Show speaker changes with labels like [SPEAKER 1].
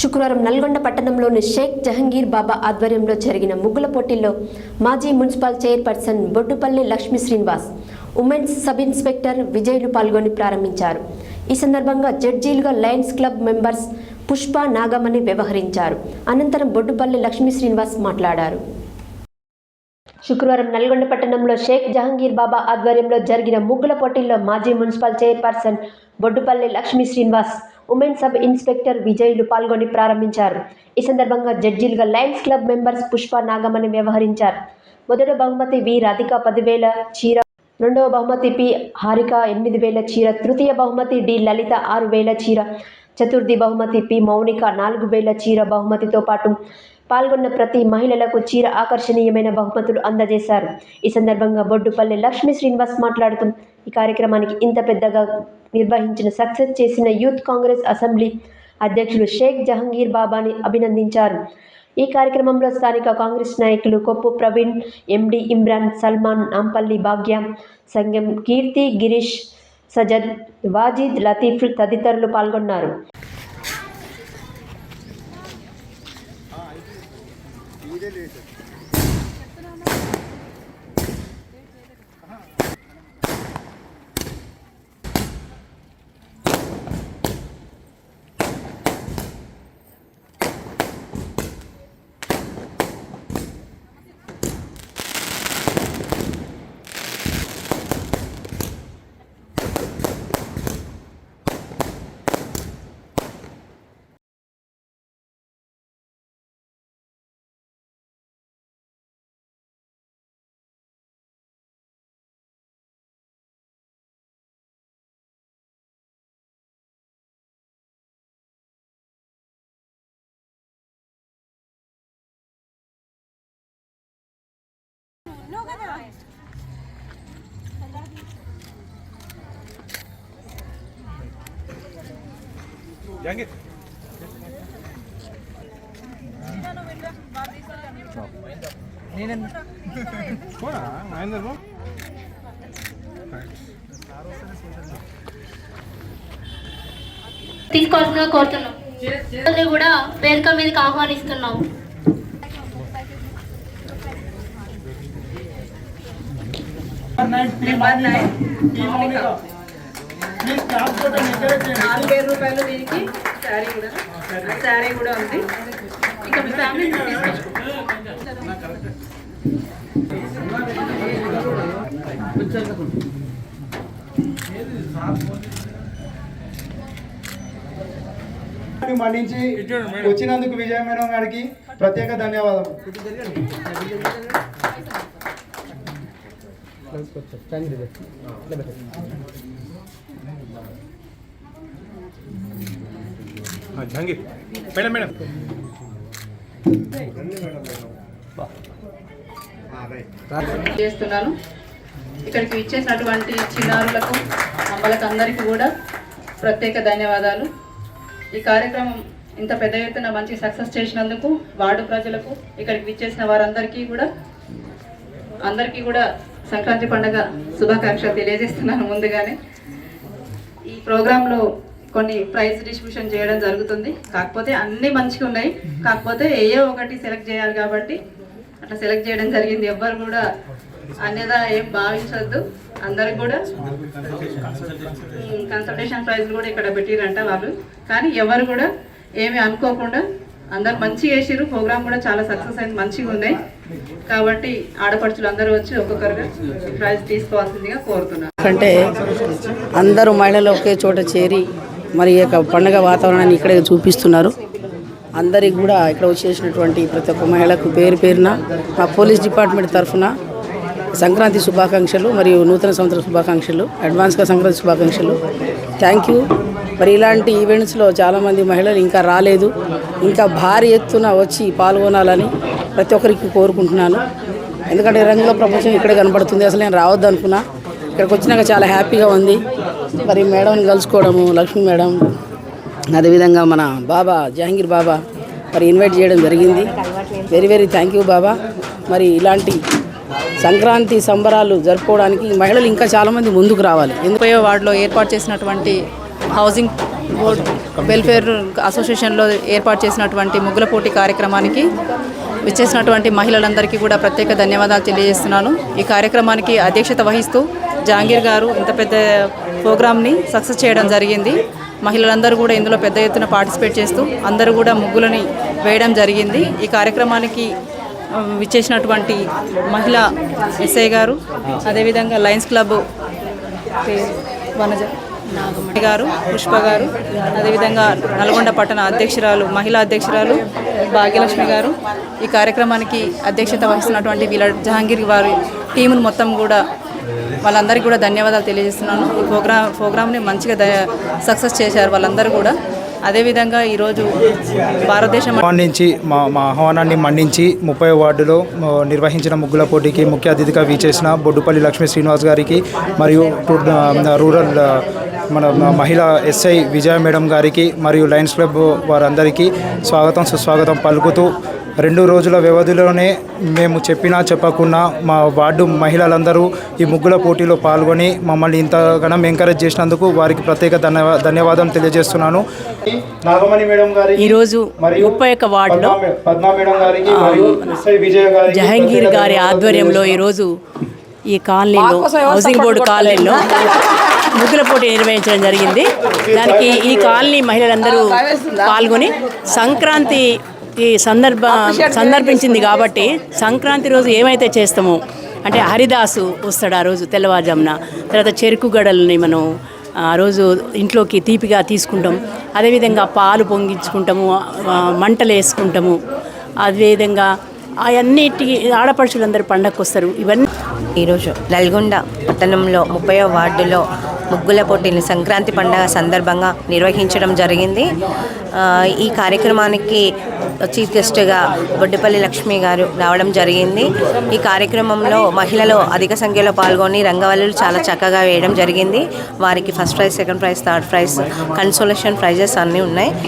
[SPEAKER 1] శుక్రవారం నల్గొండ పట్టణంలోని షేక్ జహంగీర్ బాబా ఆధ్వర్యంలో జరిగిన ముగ్గుల పోటీల్లో మాజీ municipal chairperson Boddupalli Lakshmi Srinivas women's sub inspector విజయ్లు పాల్గొని ప్రారంభించారు. ఈ సందర్భంగా జడ్జీలుగా lions club members Pushpa Nagamani వ్యవహరించారు. అనంతరం బొడ్డుపల్లి లక్ష్మీ శ్రీనివాస్ మాట్లాడారు. శుక్రవారం నల్గొండ పట్టణంలో షేక్ జహంగీర్ బాబా ఆధ్వర్యంలో జరిగిన ముగ్గుల పోటీల్లో మాజీ municipal chairperson Boddupalli Lakshmi Srinivas women sub inspector విజయ్లు పాల్గొని ప్రారంభించారు. ఈ సందర్భంగా జడ్జీలుగా lions club members Pushpa Nagamani వ్యవహరించారు. మొదటి బహుమతి వి రాధిక పదివేల చీర రెండవ బహుమతి పి హారిక ఎనిమిది వేల చీర తృతీయ బహుమతి డి లలిత ఆరు వేల చీర చతుర్థి బహుమతి పి. మౌనిక. నాలుగు వేల చీర బహుమతితో పాటు పాల్గొన్న ప్రతి మహిళలకు చీర ఆకర్షణీయమైన బహుమతులు అందజేశారు. ఈ సందర్భంగా బొడ్డుపల్లి లక్ష్మీ శ్రీనివాస్ మాట్లాడుతూ ఈ కార్యక్రమానికి ఇంత పెద్దగా నిర్వహించిన సక్సెస్ చేసిన యూత్ కాంగ్రెస్ అసెంబ్లీ అధ్యక్షులు షేక్ జహంగీర్ బాబాని అభినందించారు. ఈ కార్యక్రమంలో స్థానిక కాంగ్రెస్ నాయకులు కొప్పు ప్రవీణ్ ఎండి ఇమ్రాన్ సల్మాన్ నాంపల్లి భాగ్య సంఘం కీర్తి గిరీష్ సజద్ వాజిద్ లతీఫ్ తదితరులు పాల్గొన్నారు.
[SPEAKER 2] జంగిర్ మహేందర్ బాబు.
[SPEAKER 3] తీసుకోవాల్సిందిగా కోరుతున్నాం కూడా వేదిక మీదకి ఆహ్వానిస్తున్నాం
[SPEAKER 4] నాలుగు వేల రూపాయలు దీనికి. శారీ కూడా. శారీ కూడా ఉంది. ఇంకా మీ ఫ్యామిలీ తీసుకోవచ్చు
[SPEAKER 5] మన్నించి వచ్చినందుకు విజయ మేడం గారికి ప్రత్యేక ధన్యవాదాలు
[SPEAKER 2] జంగిర్ మేడం మేడం.
[SPEAKER 4] చేస్తున్నాను. ఇక్కడికి ఇచ్చేసినటువంటి చిన్నారులకు అమ్మలకు అందరికీ కూడా ప్రత్యేక ధన్యవాదాలు. ఈ కార్యక్రమం ఇంత పెద్ద ఎత్తున మంచి సక్సెస్ చేసినందుకు వార్డు ప్రజలకు ఇక్కడికి విచ్చేసిన వారందరికీ కూడా అందరికీ కూడా సంక్రాంతి పండుగ శుభాకాంక్షలు తెలియజేస్తున్నాను ముందుగానే. ఈ ప్రోగ్రాంలో కొన్ని ప్రైజ్ డిస్ట్రిబ్యూషన్ చేయడం జరుగుతుంది. కాకపోతే అన్ని మంచిగా ఉన్నాయి. కాకపోతే ఏయో ఒకటి సెలెక్ట్ చేయాలి కాబట్టి అట్లా సెలెక్ట్ చేయడం జరిగింది. ఎవ్వరు కూడా అన్యదా ఏం భావించొద్దు. అందరికి కూడా కన్సల్టేషన్ ప్రైజ్ కూడా ఇక్కడ పెట్టిరంట వాళ్ళు. కానీ ఎవరు కూడా ఏమి అనుకోకుండా అందరు మంచిగా చేసిర్రు. ప్రోగ్రామ్ కూడా చాలా సక్సెస్ అయింది. మంచిగా ఉన్నాయి. కాబట్టి ఆడపడుచులు అందరూ వచ్చి ఒక్కొక్కరుగా ప్రైజ్ తీసుకోవాల్సిందిగా కోరుతున్నాను.
[SPEAKER 6] అంటే అందరూ మహిళలు ఒకే చోట చేరి మరి యొక్క పండగ వాతావరణాన్ని ఇక్కడే చూపిస్తున్నారు. అందరికి కూడా ఇక్కడ వచ్చేసినటువంటి ప్రతి ఒక్క మహిళకు పేరు పేరున మా పోలీస్ డిపార్ట్మెంట్ తరఫున సంక్రాంతి శుభాకాంక్షలు మరియు నూతన సంవత్సర శుభాకాంక్షలు అడ్వాన్స్గా సంక్రాంతి శుభాకాంక్షలు. థ్యాంక్ యూ మరి ఇలాంటి ఈవెంట్స్లో చాలామంది మహిళలు ఇంకా రాలేదు. ఇంకా భారీ ఎత్తున వచ్చి పాల్గొనాలని ప్రతి ఒక్కరికి కోరుకుంటున్నాను. ఎందుకంటే రంగుల ప్రపంచం ఇక్కడే కనబడుతుంది. అసలు నేను రావద్దు అనుకున్నా. ఇక్కడికి వచ్చినాక చాలా హ్యాపీగా ఉంది. మరి మేడంని కలుసుకోవడము లక్ష్మీ మేడం అదేవిధంగా మన బాబా జహాంగీర్ బాబా మరి ఇన్వైట్ చేయడం జరిగింది. వెరీ వెరీ థ్యాంక్ యూ బాబా. మరి ఇలాంటి సంక్రాంతి సంబరాలు జరుపుకోవడానికి మహిళలు ఇంకా చాలామంది ముందుకు రావాలి. ఎందుకు?
[SPEAKER 7] వాటిలో వార్డులో ఏర్పాటు చేసినటువంటి హౌసింగ్ బోర్డ్
[SPEAKER 4] వెల్ఫేర్ అసోసియేషన్లో ఏర్పాటు చేసినటువంటి ముగ్గుల పోటీ కార్యక్రమానికి విచ్చేసినటువంటి మహిళలందరికీ కూడా ప్రత్యేక ధన్యవాదాలు తెలియజేస్తున్నాను. ఈ కార్యక్రమానికి అధ్యక్షత వహిస్తూ జాంగీర్ గారు ఇంత పెద్ద ప్రోగ్రామ్ని సక్సెస్ చేయడం జరిగింది. మహిళలందరూ కూడా ఇందులో పెద్ద ఎత్తున పార్టిసిపేట్ చేస్తూ అందరూ కూడా ముగ్గులని వేయడం జరిగింది. ఈ కార్యక్రమానికి విచ్చేసినటువంటి మహిళా ఎస్ఐ గారు అదేవిధంగా లయన్స్ క్లబ్ వనజ గారు పుష్ప గారు అదేవిధంగా నల్గొండ పట్టణ అధ్యక్షురాలు మహిళా అధ్యక్షురాలు భాగ్యలక్ష్మి గారు. ఈ కార్యక్రమానికి అధ్యక్షత వహిస్తున్నటువంటి వీళ్ళ జహాంగీర్ వారి టీమును మొత్తం కూడా వాళ్ళందరికీ కూడా ధన్యవాదాలు తెలియజేస్తున్నాను. ఈ ప్రోగ్రామ్ ప్రోగ్రామ్ని మంచిగా సక్సెస్ చేశారు వాళ్ళందరూ కూడా. అదేవిధంగా ఈరోజు భారతదేశం
[SPEAKER 5] మన్నించి మా మా ఆహ్వానాన్ని మన్నించి ముప్పై వార్డులో నిర్వహించిన ముగ్గుల పోటీకి ముఖ్య అతిథిగా వీచేసిన బొడ్డుపల్లి లక్ష్మీ శ్రీనివాస్ గారికి మరియు రూరల్ మన మహిళా ఎస్ఐ విజయ మేడం గారికి మరియు లయన్స్ క్లబ్ వారందరికీ స్వాగతం సుస్వాగతం పలుకుతూ రెండు రోజుల వ్యవధిలోనే మేము చెప్పినా చెప్పకున్నా మా వార్డు మహిళలందరూ ఈ ముగ్గుల పోటీలో పాల్గొని మమ్మల్ని ఇంతగానం ఎంకరేజ్ చేసినందుకు వారికి ప్రత్యేక ధన్యవా ధన్యవాదం తెలియజేస్తున్నాను. నాగమణి మేడం గారి
[SPEAKER 7] ఈరోజు ముప్పై ఒక్క వార్డులో
[SPEAKER 5] పద్మా మేడం గారికి మరియు ఎస్ఐ విజయ గారికి
[SPEAKER 7] జహంగీర్ గారి ఆధ్వర్యంలో ఈరోజు ఈ కాలనీలో హౌసింగ్ బోర్డు కాలనీలో ముగ్గుల పోటీ నిర్వహించడం జరిగింది. దానికి ఈ కాలనీ మహిళలందరూ పాల్గొని సంక్రాంతి ఈ సందర్భ సందర్భించింది కాబట్టి సంక్రాంతి రోజు ఏమైతే చేస్తామో అంటే హరిదాసు వస్తాడు ఆ రోజు తెల్లవారుజామున. తర్వాత చెరుకు గడల్ని మనం ఆ రోజు ఇంట్లోకి తీపిగా తీసుకుంటాం. అదేవిధంగా పాలు పొంగించుకుంటాము మంటలు వేసుకుంటాము అదేవిధంగా అవన్నిటి ఆడపడుచులందరూ పండగకు వస్తారు ఇవన్నీ
[SPEAKER 8] ఈరోజు నల్గొండ పట్టణంలో ముప్పై వార్డులో ముగ్గుల పోటీని సంక్రాంతి పండుగ సందర్భంగా నిర్వహించడం జరిగింది. ఈ కార్యక్రమానికి చీఫ్ గెస్ట్గా బొడ్డపల్లి లక్ష్మి గారు రావడం జరిగింది. ఈ కార్యక్రమంలో మహిళలు అధిక సంఖ్యలో పాల్గొని రంగవల్లులు చాలా చక్కగా వేయడం జరిగింది. వారికి first prize second prize third prize consolation prizes అన్నీ ఉన్నాయి.